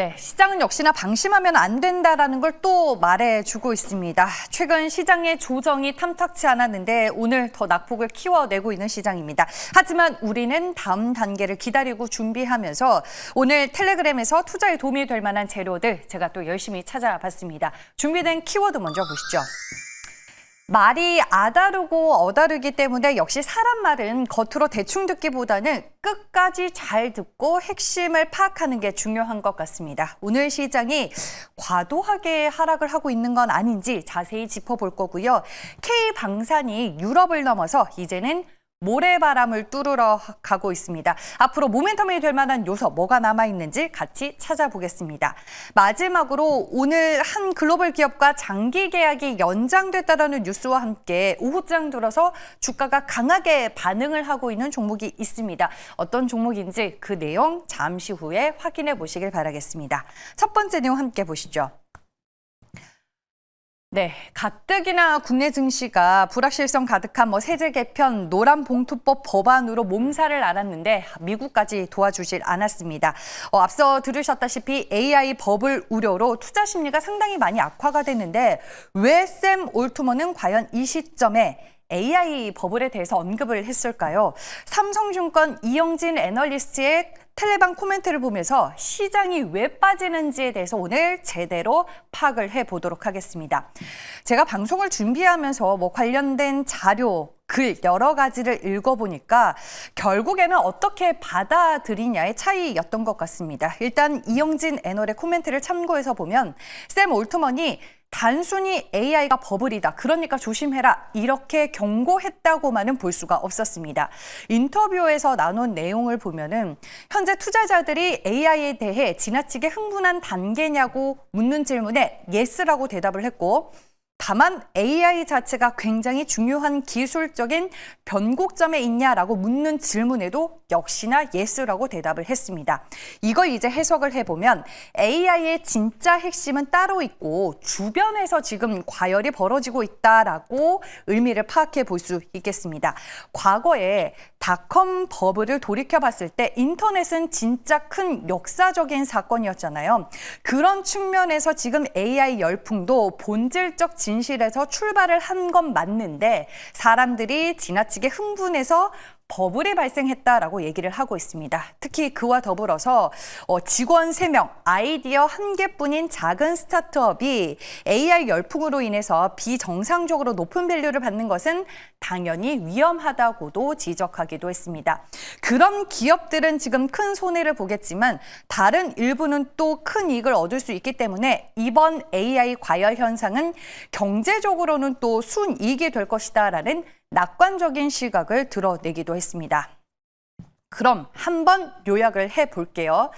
네, 시장은 역시나 방심하면 안 된다라는 걸 또 말해주고 있습니다. 최근 시장의 조정이 탐탁치 않았는데 오늘 더 낙폭을 키워내고 있는 시장입니다. 하지만 우리는 다음 단계를 기다리고 준비하면서 오늘 텔레그램에서 투자에 도움이 될 만한 재료들 제가 또 열심히 찾아봤습니다. 준비된 키워드 먼저 보시죠. 말이 아다르고 어다르기 때문에 역시 사람 말은 겉으로 대충 듣기보다는 끝까지 잘 듣고 핵심을 파악하는 게 중요한 것 같습니다. 오늘 시장이 과도하게 하락을 하고 있는 건 아닌지 자세히 짚어볼 거고요. K 방산이 유럽을 넘어서 이제는 모래바람을 뚫으러 가고 있습니다. 앞으로 모멘텀이 될 만한 요소 뭐가 남아 있는지 같이 찾아보겠습니다. 마지막으로 오늘 한 글로벌 기업과 장기 계약이 연장됐다라는 뉴스와 함께 오후장 들어서 주가가 강하게 반응을 하고 있는 종목이 있습니다. 어떤 종목인지 그 내용 잠시 후에 확인해 보시길 바라겠습니다. 첫 번째 내용 함께 보시죠. 네, 가뜩이나 국내 증시가 불확실성 가득한 뭐 세제 개편, 노란 봉투법 법안으로 몸살을 앓았는데 미국까지 도와주질 않았습니다. 어, 앞서 들으셨다시피 AI 버블 우려로 투자 심리가 상당히 많이 악화가 됐는데 왜 샘 올투머는 과연 이 시점에 AI 버블에 대해서 언급을 했을까요? 삼성증권 이영진 애널리스트의 텔레방 코멘트를 보면서 시장이 왜 빠지는지에 대해서 오늘 제대로 파악을 해 보도록 하겠습니다. 제가 방송을 준비하면서 뭐 관련된 자료, 글 여러 가지를 읽어보니까 결국에는 어떻게 받아들이냐의 차이였던 것 같습니다. 일단 이영진 애널의 코멘트를 참고해서 보면 샘 올트먼이 단순히 AI가 버블이다. 그러니까 조심해라. 이렇게 경고했다고만은 볼 수가 없었습니다. 인터뷰에서 나눈 내용을 보면은 현재 투자자들이 AI에 대해 지나치게 흥분한 단계냐고 묻는 질문에 예스라고 대답을 했고 다만 AI 자체가 굉장히 중요한 기술적인 변곡점에 있냐라고 묻는 질문에도 역시나 예스라고 대답을 했습니다. 이걸 이제 해석을 해보면 AI의 진짜 핵심은 따로 있고 주변에서 지금 과열이 벌어지고 있다라고 의미를 파악해 볼 수 있겠습니다. 과거에 닷컴 버블을 돌이켜 봤을 때 인터넷은 진짜 큰 역사적인 사건이었잖아요. 그런 측면에서 지금 AI 열풍도 본질적 진 실에서 출발을 한 건 맞는데 사람들이 지나치게 흥분해서 버블이 발생했다라고 얘기를 하고 있습니다. 특히 그와 더불어서 어, 직원 3명, 아이디어 한 개뿐인 작은 스타트업이 AI 열풍으로 인해서 비정상적으로 높은 밸류를 받는 것은 당연히 위험하다고도 지적하기도 했습니다. 그런 기업들은 지금 큰 손해를 보겠지만 다른 일부는 또 큰 이익을 얻을 수 있기 때문에 이번 AI 과열 현상은 경제적으로는 또 순이익이 될 것이다라는 낙관적인 시각을 드러내기도 했습니다. 그럼 한번 요약을 해 볼게요.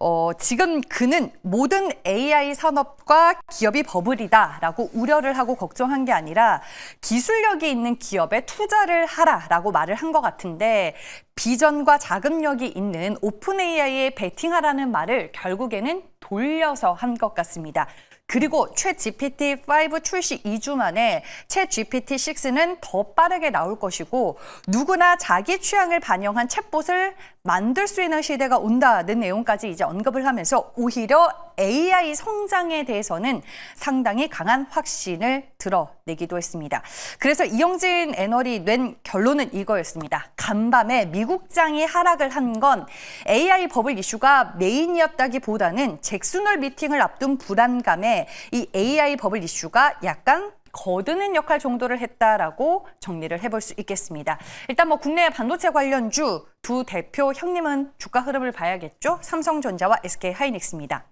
어, 지금 그는 모든 AI 산업과 기업이 버블이다라고 우려를 하고 걱정한 게 아니라 기술력이 있는 기업에 투자를 하라라고 말을 한 것 같은데 비전과 자금력이 있는 오픈 AI에 베팅하라는 말을 결국에는 돌려서 한 것 같습니다. 그리고 최 GPT-5 출시 2주 만에 채 GPT-6는 더 빠르게 나올 것이고 누구나 자기 취향을 반영한 챗봇을 만들 수 있는 시대가 온다는 내용까지 이제 언급을 하면서 오히려 AI 성장에 대해서는 상당히 강한 확신을 드러내기도 했습니다. 그래서 이영진 애널이 낸 결론은 이거였습니다. 간밤에 미국장이 하락을 한 건 AI 버블 이슈가 메인이었다기보다는 잭슨홀 미팅을 앞둔 불안감에 이 AI 버블 이슈가 약간 거드는 역할 정도를 했다라고 정리를 해볼 수 있겠습니다. 일단 뭐 국내 반도체 관련주 두 대표 형님은 주가 흐름을 봐야겠죠. 삼성전자와 SK 하이닉스입니다.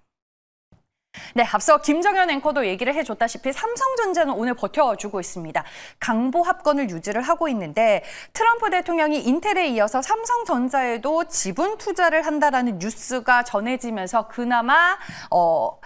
네, 앞서 김정현 앵커도 얘기를 해줬다시피 삼성전자는 오늘 버텨주고 있습니다. 강보 합건을 유지를 하고 있는데 트럼프 대통령이 인텔에 이어서 삼성전자에도 지분 투자를 한다라는 뉴스가 전해지면서 그나마 어,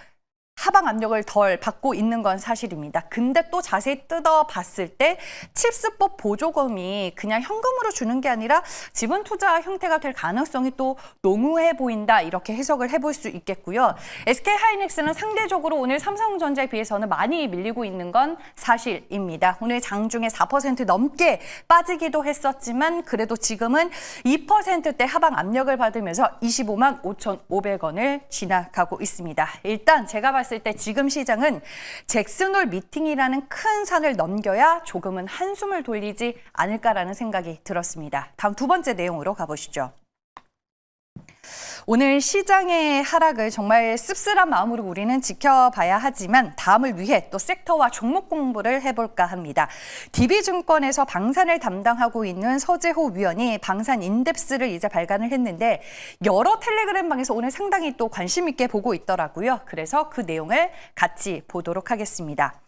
하방 압력을 덜 받고 있는 건 사실입니다. 근데 또 자세히 뜯어봤을 때 칩스법 보조금이 그냥 현금으로 주는 게 아니라 지분 투자 형태가 될 가능성이 또 농후해 보인다 이렇게 해석을 해볼 수 있겠고요. SK 하이닉스는 상대적으로 오늘 삼성전자에 비해서는 많이 밀리고 있는 건 사실입니다. 오늘 장중에 4% 넘게 빠지기도 했었지만 그래도 지금은 2%대 하방 압력을 받으면서 25만 5,500원을 지나가고 있습니다. 일단 제가 봤을 때 지금 시장은 잭슨홀 미팅이라는 큰 산을 넘겨야 조금은 한숨을 돌리지 않을까라는 생각이 들었습니다. 다음 두 번째 내용으로 가보시죠. 오늘 시장의 하락을 정말 씁쓸한 마음으로 우리는 지켜봐야 하지만 다음을 위해 또 섹터와 종목 공부를 해볼까 합니다. DB증권에서 방산을 담당하고 있는 서재호 위원이 방산 인덱스를 이제 발간을 했는데 여러 텔레그램 방에서 오늘 상당히 또 관심 있게 보고 있더라고요. 그래서 그 내용을 같이 보도록 하겠습니다.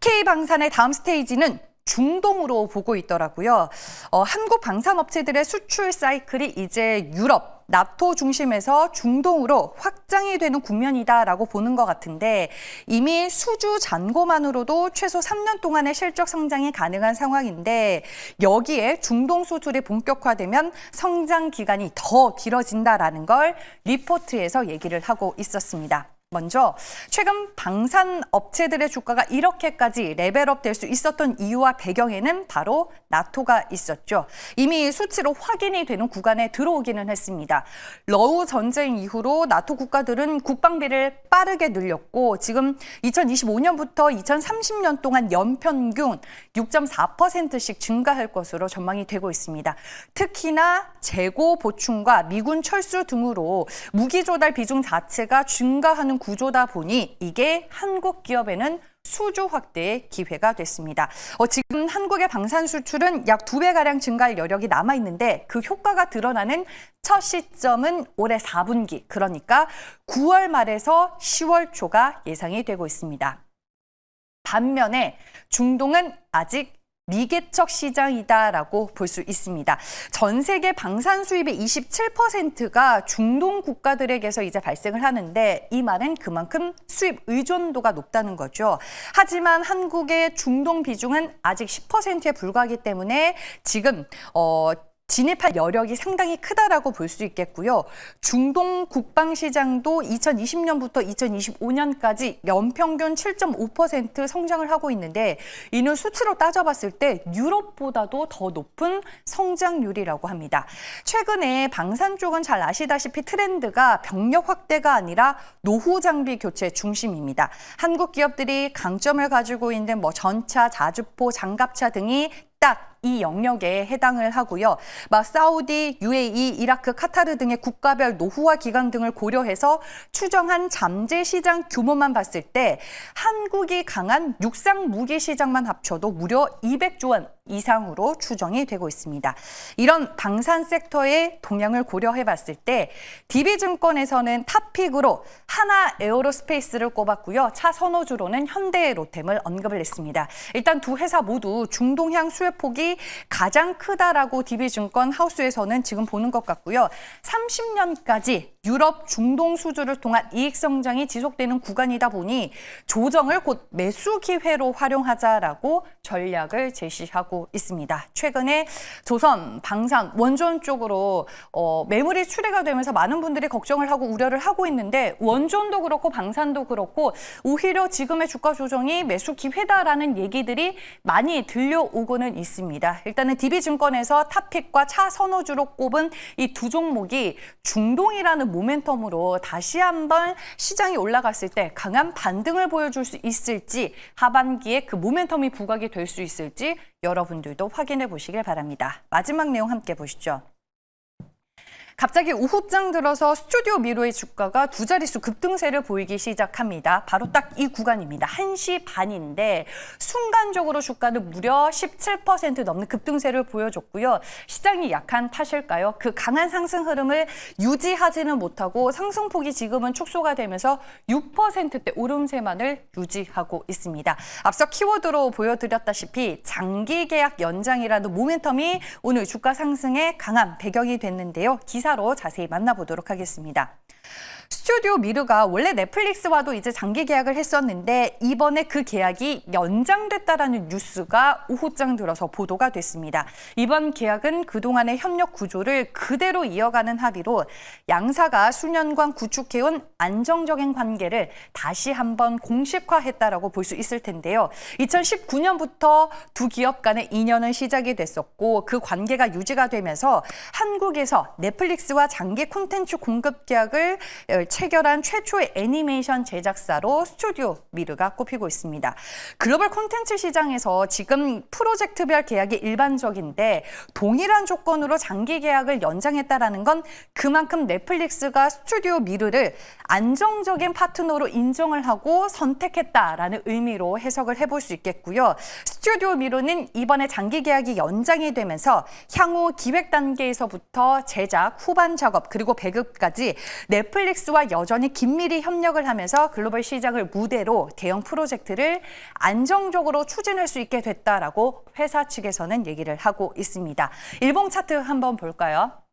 K방산의 다음 스테이지는 중동으로 보고 있더라고요. 어, 한국 방산업체들의 수출 사이클이 이제 유럽, 나토 중심에서 중동으로 확장이 되는 국면이다라고 보는 것 같은데 이미 수주 잔고만으로도 최소 3년 동안의 실적 성장이 가능한 상황인데 여기에 중동 수출이 본격화되면 성장 기간이 더 길어진다라는 걸 리포트에서 얘기를 하고 있었습니다. 먼저 최근 방산 업체들의 주가가 이렇게까지 레벨업 될 수 있었던 이유와 배경에는 바로 나토가 있었죠. 이미 수치로 확인이 되는 구간에 들어오기는 했습니다. 러우 전쟁 이후로 나토 국가들은 국방비를 빠르게 늘렸고 지금 2025년부터 2030년 동안 연평균 6.4%씩 증가할 것으로 전망이 되고 있습니다. 특히나 재고 보충과 미군 철수 등으로 무기 조달 비중 자체가 증가하는 구조다 보니 이게 한국 기업에는 수주 확대의 기회가 됐습니다. 어, 지금 한국의 방산 수출은 약 두 배가량 증가할 여력이 남아 있는데 그 효과가 드러나는 첫 시점은 올해 4분기, 그러니까 9월 말에서 10월 초가 예상이 되고 있습니다. 반면에 중동은 아직 미개척 시장이다라고 볼 수 있습니다. 전 세계 방산 수입의 27%가 중동 국가들에게서 이제 발생을 하는데 이 말은 그만큼 수입 의존도가 높다는 거죠. 하지만 한국의 중동 비중은 아직 10%에 불과하기 때문에 지금 어 진입할 여력이 상당히 크다라고 볼 수 있겠고요. 중동 국방 시장도 2020년부터 2025년까지 연평균 7.5% 성장을 하고 있는데 이는 수치로 따져봤을 때 유럽보다도 더 높은 성장률이라고 합니다. 최근에 방산 쪽은 잘 아시다시피 트렌드가 병력 확대가 아니라 노후 장비 교체 중심입니다. 한국 기업들이 강점을 가지고 있는 뭐 전차, 자주포, 장갑차 등이 딱이 영역에 해당을 하고요. 막 사우디, UAE, 이라크, 카타르 등의 국가별 노후화 기간 등을 고려해서 추정한 잠재 시장 규모만 봤을 때 한국이 강한 육상 무기 시장만 합쳐도 무려 200조 원 이상으로 추정이 되고 있습니다. 이런 방산 섹터의 동향을 고려해 봤을 때 DB증권에서는 탑픽으로 하나 에어로스페이스를 꼽았고요. 차 선호주로는 현대 로템을 언급을 했습니다. 일단 두 회사 모두 중동향 수혜 폭이 가장 크다라고 DB증권 하우스에서는 지금 보는 것 같고요. 30년까지 유럽 중동 수주를 통한 이익 성장이 지속되는 구간이다 보니 조정을 곧 매수 기회로 활용하자라고 전략을 제시하고 있습니다. 최근에 조선, 방산, 원전 쪽으로 어, 매물이 출회가 되면서 많은 분들이 걱정을 하고 우려를 하고 있는데 원전도 그렇고 방산도 그렇고 오히려 지금의 주가 조정이 매수 기회다라는 얘기들이 많이 들려오고는 있습니다. 일단은 DB증권에서 탑픽과 차 선호주로 꼽은 이 두 종목이 중동이라는 모멘텀으로 다시 한번 시장이 올라갔을 때 강한 반등을 보여줄 수 있을지 하반기에 그 모멘텀이 부각이 될 수 있을지 여러분들도 확인해 보시길 바랍니다. 마지막 내용 함께 보시죠. 갑자기 오후장 들어서 스튜디오 미로의 주가가 두 자릿수 급등세를 보이기 시작합니다. 바로 딱 이 구간입니다. 1시 반인데 순간적으로 주가는 무려 17% 넘는 급등세를 보여줬고요. 시장이 약한 탓일까요? 그 강한 상승 흐름을 유지하지는 못하고 상승폭이 지금은 축소가 되면서 6%대 오름세만을 유지하고 있습니다. 앞서 키워드로 보여드렸다시피 장기 계약 연장이라는 모멘텀이 오늘 주가 상승에 강한 배경이 됐는데요. 기사 로 자세히 만나보도록 하겠습니다. 스튜디오 미르가 원래 넷플릭스와도 이제 장기 계약을 했었는데 이번에 그 계약이 연장됐다라는 뉴스가 오후장 들어서 보도가 됐습니다. 이번 계약은 그동안의 협력 구조를 그대로 이어가는 합의로 양사가 수년간 구축해온 안정적인 관계를 다시 한번 공식화했다라고 볼 수 있을 텐데요. 2019년부터 두 기업 간의 인연은 시작이 됐었고 그 관계가 유지가 되면서 한국에서 넷플릭스와 장기 콘텐츠 공급 계약을 어, 체결한 최초의 애니메이션 제작사로 스튜디오 미르가 꼽히고 있습니다. 글로벌 콘텐츠 시장에서 지금 프로젝트별 계약이 일반적인데 동일한 조건으로 장기 계약을 연장했다라는 건 그만큼 넷플릭스가 스튜디오 미르를 안정적인 파트너로 인정을 하고 선택했다라는 의미로 해석을 해볼 수 있겠고요. 스튜디오 미르는 이번에 장기 계약이 연장이 되면서 향후 기획 단계에서부터 제작, 후반 작업 그리고 배급까지 넷플릭스와 여전히 긴밀히 협력을 하면서 글로벌 시장을 무대로 대형 프로젝트를 안정적으로 추진할 수 있게 됐다라고 회사 측에서는 얘기를 하고 있습니다. 일봉 차트 한번 볼까요?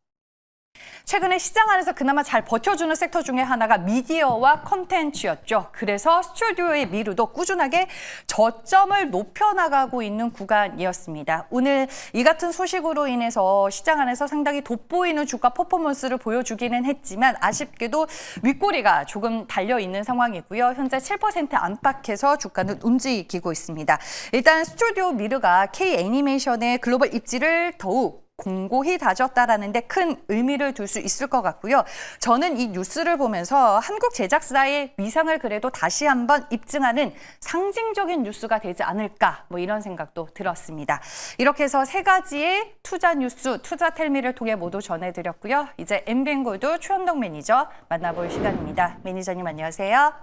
최근에 시장 안에서 그나마 잘 버텨주는 섹터 중에 하나가 미디어와 컨텐츠였죠. 그래서 스튜디오의 미루도 꾸준하게 저점을 높여나가고 있는 구간이었습니다. 오늘 이 같은 소식으로 인해서 시장 안에서 상당히 돋보이는 주가 퍼포먼스를 보여주기는 했지만 아쉽게도 윗꼬리가 조금 달려있는 상황이고요. 현재 7% 안팎에서 주가는 움직이고 있습니다. 일단 스튜디오 미르가 K 애니메이션의 글로벌 입지를 더욱 공고히 다졌다라는데 큰 의미를 둘 수 있을 것 같고요. 저는 이 뉴스를 보면서 한국 제작사의 위상을 그래도 다시 한번 입증하는 상징적인 뉴스가 되지 않을까 뭐 이런 생각도 들었습니다. 이렇게 해서 세 가지의 투자 뉴스, 투자 텔미를 통해 모두 전해드렸고요. 이제 엠뱅골드 최현동 매니저 만나볼 시간입니다. 매니저님 안녕하세요.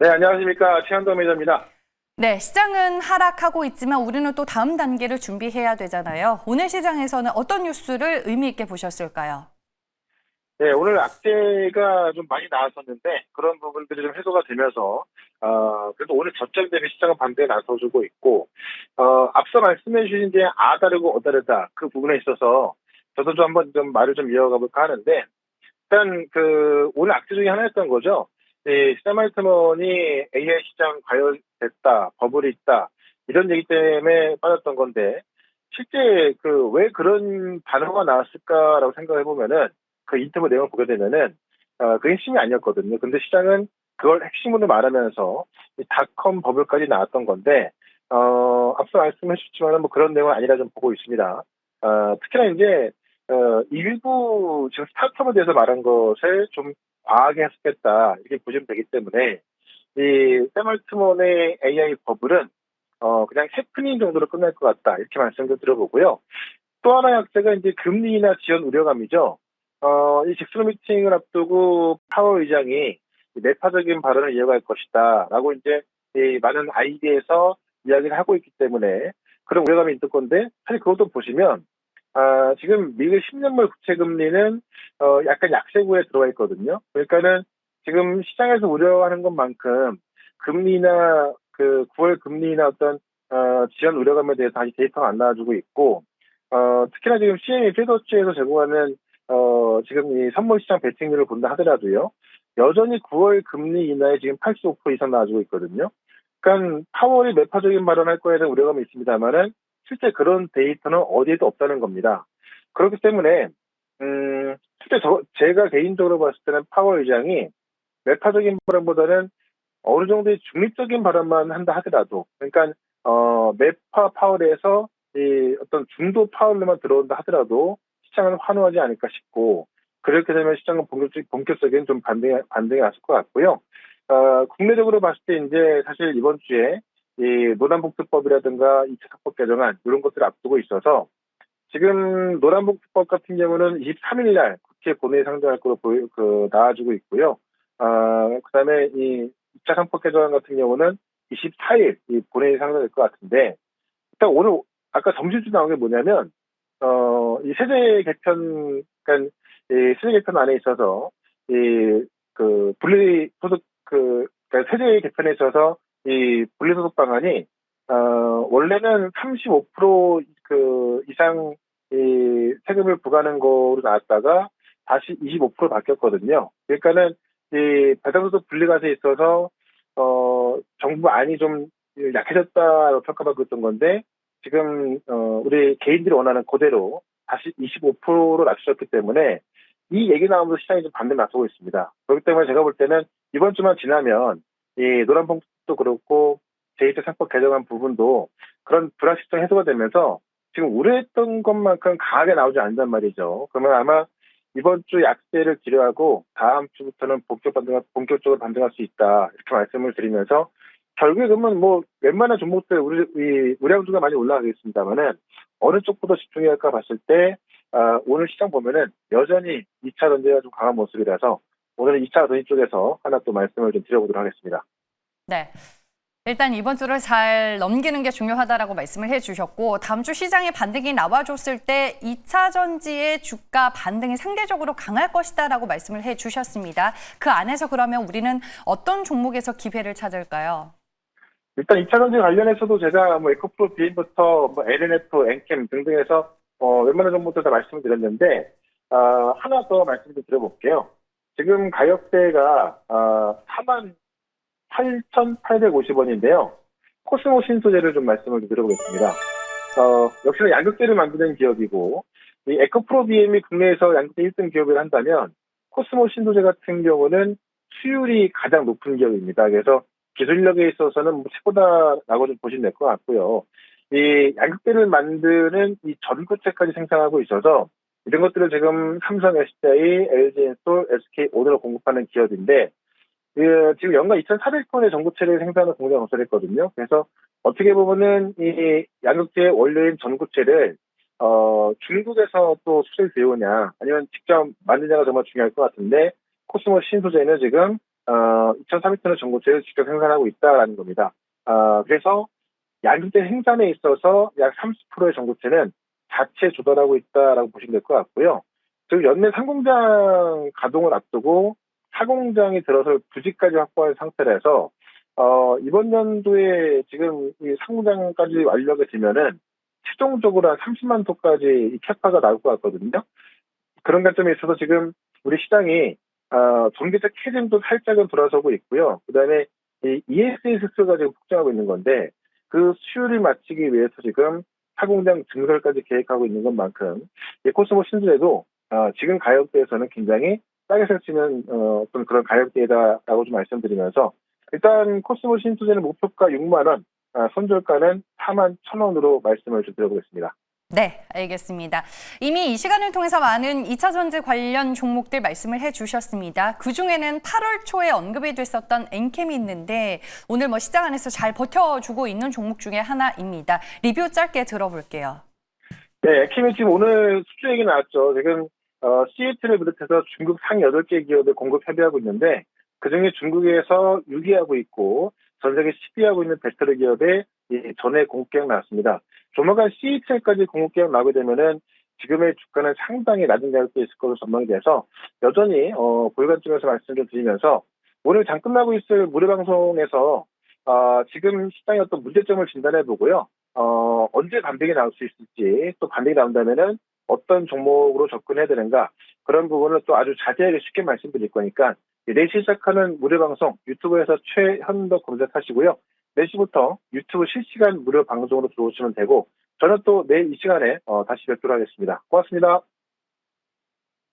네, 안녕하십니까. 최현동 매니저입니다. 네, 시장은 하락하고 있지만 우리는 또 다음 단계를 준비해야 되잖아요. 오늘 시장에서는 어떤 뉴스를 의미 있게 보셨을까요? 네, 오늘 악재가 좀 많이 나왔었는데 그런 부분들이 좀 해소가 되면서 어, 그래도 오늘 저점 대비 시장은 반대에 나서주고 있고 어, 앞서 말씀해 주신 이제 아 다르고 어 다르다 그 부분에 있어서 저도 좀 한번 좀 말을 좀 이어가 볼까 하는데 일단 그 오늘 악재 중에 하나였던 거죠. 이 세말트먼이 AI 시장 과열됐다, 버블이 있다 이런 얘기 때문에 빠졌던 건데 실제 그 왜 그런 단어가 나왔을까라고 생각해 보면은 그 인터뷰 내용을 보게 되면은 어, 그 핵심이 아니었거든요. 근데 시장은 그걸 핵심으로 말하면서 이 닷컴 버블까지 나왔던 건데 어, 앞서 말씀해 주셨지만 뭐 그런 내용은 아니라 좀 보고 있습니다. 어, 특히나 이제 어, 일부 지금 스타트업에 대해서 말한 것을 좀 과하게 해석했다 이렇게 보시면 되기 때문에 이 세멀트몬의 AI 버블은 어, 그냥 해프닝 정도로 끝날 것 같다 이렇게 말씀도 들어보고요. 또 하나의 학제가 이제 금리나 지연 우려감이죠. 어, 이 직선 미팅을 앞두고 파워 의장이 매파적인 발언을 이어갈 것이다. 라고 이제 이 많은 아이디에서 이야기를 하고 있기 때문에 그런 우려감이 있을 건데 사실 그것도 보시면 아, 지금 미국 10년물 국채 금리는 어, 약간 약세구에 들어와 있거든요. 그러니까는 지금 시장에서 우려하는 것만큼 금리나 그 9월 금리나 어떤 어, 지연 우려감에 대해서 아직 데이터가 안 나와주고 있고 어, 특히나 지금 CME 필더치에서 제공하는 어, 지금 이 선물 시장 베팅률을 본다 하더라도요. 여전히 9월 금리 인하에 지금 85% 이상 나와주고 있거든요. 그러니까 파월이 매파적인 발언할 거에 대한 우려감이 있습니다만은 실제 그런 데이터는 어디에도 없다는 겁니다. 그렇기 때문에 음, 실제 저, 제가 개인적으로 봤을 때는 파월 의장이 매파적인 발언보다는 어느 정도의 중립적인 발언만 한다 하더라도 그러니까 어, 매파 파월에서 이 어떤 중도 파월로만 들어온다 하더라도 시장은 환호하지 않을까 싶고 그렇게 되면 시장은 본격적, 본격적인 좀 반등이, 반등이 왔을 것 같고요. 어, 국내적으로 봤을 때 이제 사실 이번 주에 이 노란복지법이라든가 2차 사법 개정안 이런 것들을 앞두고 있어서 지금 노란복지법 같은 경우는 23일 날 국회 본회의 상정할 거로 보이, 그, 나와주고 있고요. 어, 그 다음에 이 2차 상법 개정안 같은 경우는 24일 이 본회의 상정될 것 같은데 일단 오늘 아까 점심쯤 나온 게 뭐냐면 어, 이 세제 개편, 그러니까 이 세제 개편 안에 있어서 이 그 분리 소득 그 그러니까 세제 개편에 있어서 이 분리 소득 방안이 어, 원래는 35%그 이상 이 세금을 부과하는 거로 나왔다가 다시 25% 바뀌었거든요. 그러니까는 이 배당소득 분리과세에 있어서 어 정부 안이 좀 약해졌다고 평가받고 있던 건데 지금 어 우리 개인들이 원하는 그대로 다시 25%로 낮추셨기 때문에 이 얘기 나오면서 시장이 좀 반대 나서고 있습니다. 그렇기 때문에 제가 볼 때는 이번 주만 지나면 이 노란봉 도 그렇고 제2차 상법 개정안 부분도 그런 불확실성 해소가 되면서 지금 우려했던 것만큼 강하게 나오지 않는단 말이죠. 그러면 아마 이번 주 약세를 기려하고 다음 주부터는 본격 반등, 본격적으로 반등할 수 있다 이렇게 말씀을 드리면서 결국에 그러면 뭐 웬만한 종목들 우리 이 우량주가 많이 올라가겠습니다만은 어느 쪽보다 집중해야 할까 봤을 때 아, 오늘 시장 보면은 여전히 2차 전지가 좀 강한 모습이라서 오늘은 2차 전지 쪽에서 하나 또 말씀을 좀 드려보도록 하겠습니다. 네. 일단 이번 주를 잘 넘기는 게 중요하다라고 말씀을 해주셨고 다음 주 시장의 반등이 나와줬을 때 2차 전지의 주가 반등이 상대적으로 강할 것이다라고 말씀을 해주셨습니다. 그 안에서 그러면 우리는 어떤 종목에서 기회를 찾을까요? 일단 2차 전지 관련해서도 제가 뭐 에코프로 비행부터 뭐 LNF, 엔캠 등등해서 어, 웬만한 정보들 다 말씀을 드렸는데 아, 하나 더 말씀 좀 드려볼게요. 지금 가격대가 아, 4만 8,850원인데요. 코스모 신소재를 좀 말씀을 좀 드려보겠습니다. 어, 역시나 양극재를 만드는 기업이고 이 에코프로 BM이 국내에서 양극재 1등 기업을 한다면 코스모 신소재 같은 경우는 수율이 가장 높은 기업입니다. 그래서 기술력에 있어서는 뭐 최고다라고 좀 보시면 될 것 같고요. 이 양극재를 만드는 이 전구체까지 생산하고 있어서 이런 것들을 지금 삼성, SDI, LG엔솔, SK 오너로 공급하는 기업인데 그 지금 연간 2,400톤의 전구체를 생산하는 공장을 건설했거든요. 그래서 어떻게 보면은 이 양극재 원료인 전구체를 어 중국에서 또 수출 되오냐 아니면 직접 만드냐가 정말 중요할 것 같은데 코스모 신소재는 지금 어 2,400톤의 전구체를 직접 생산하고 있다라는 겁니다. 아 그래서 양극재 생산에 있어서 약 30%의 전구체는 자체 조달하고 있다라고 보시면 될 것 같고요. 지금 연내 상공장 가동을 앞두고 사공장이 들어설 부지까지 확보한 상태라서 어, 이번 연도에 지금 이 상공장까지 완료가 되면은 최종적으로 한 30만 톤까지 이 캐파가 나올 것 같거든요. 그런 관점에 있어서 지금 우리 시장이 어, 전기적 캐즘도 살짝은 돌아서고 있고요. 그다음에 이 ESS가 지금 폭증하고 있는 건데 그 수율을 맞추기 위해서 지금 사공장 증설까지 계획하고 있는 것만큼 이 코스모 신주에도 어, 지금 가격대에서는 굉장히 싸게 있는 어, 어떤 그런 가격대다라고 좀 말씀드리면서 일단 코스모 신소재는 목표가 6만 원, 아, 손절가는 4만 1천 원으로 말씀을 좀 드려보겠습니다. 네, 알겠습니다. 이미 이 시간을 통해서 많은 2차 전지 관련 종목들 말씀을 해주셨습니다. 그 중에는 8월 초에 언급이 됐었던 엔캠이 있는데 오늘 뭐 시장 안에서 잘 버텨주고 있는 종목 중에 하나입니다. 리뷰 짧게 들어볼게요. 네, 킴이 지금 오늘 수주 얘기 나왔죠. 지금 어, 시애틀을 비롯해서 중국 상 8개 기업에 공급 협의하고 있는데 그중에 중국에서 6위하고 있고 전 세계 10위하고 있는 배터리 기업에 이 전에 공급 계약 나왔습니다. 조만간 CETL까지 공급 계약 나오게 되면은 지금의 주가는 상당히 낮은 가격대 있을 것으로 전망이 돼서 여전히 어, 보유관점에서 말씀 좀 드리면서 오늘 장 끝나고 있을 무료 방송에서 어, 지금 시장의 어떤 문제점을 진단해 보고요. 어, 언제 반등이 나올 수 있을지 또 반등이 나온다면은 어떤 종목으로 접근해야 되는가 그런 부분을 또 아주 자세하게 쉽게 말씀드릴 거니까 4시 시작하는 무료 방송 유튜브에서 최현덕 검색하시고요. 4시부터 유튜브 실시간 무료 방송으로 들어오시면 되고 저는 또 내일 이 시간에 어, 다시 뵙도록 하겠습니다. 고맙습니다.